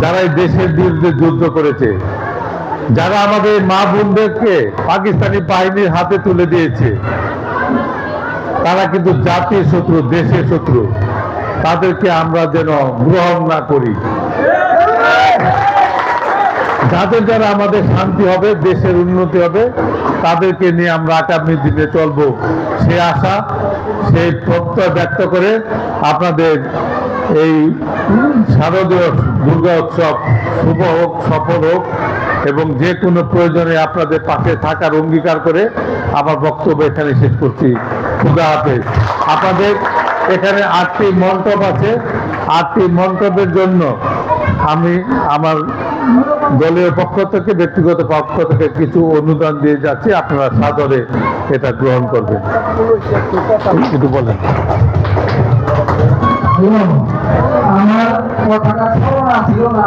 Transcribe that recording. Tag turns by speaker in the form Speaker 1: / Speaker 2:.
Speaker 1: যারা এই দেশের বিরুদ্ধে যুদ্ধ করেছে, যারা আমাদের মা বোনদেরকে পাকিস্তানি বাহিনীর হাতে তুলে দিয়েছে, তারা কিন্তু জাতির শত্রু, দেশের শত্রু। তাদেরকে আমরা যেন গ্রহণ না করি। যাদের দ্বারা আমাদের শান্তি হবে, দেশের উন্নতি হবে, তাদেরকে নিয়ে আমরা আগামী দিনে চলবো। সে আশা সেই প্রত্যয় ব্যক্ত করে আপনাদের এই শারদীয় দুর্গা উৎসব শুভ হোক, সফল হোক, এবং যে কোনো প্রয়োজনে আপনাদের পাশে থাকার অঙ্গীকার করে আমার বক্তব্য এখানে শেষ করছি। খুদা হাফেজ। আপনাদের এখানে আটটি মন্টপ আছে। আটটি মন্টপের জন্য আমি আমার দলীয় পক্ষ থেকে, ব্যক্তিগত পক্ষ থেকে কিছু অনুদান দিয়ে যাচ্ছি। আপনারা সাদরে এটা গ্রহণ করবেন। একটু বলেন।
Speaker 2: আমার কথাটা স্মরণ ছিল না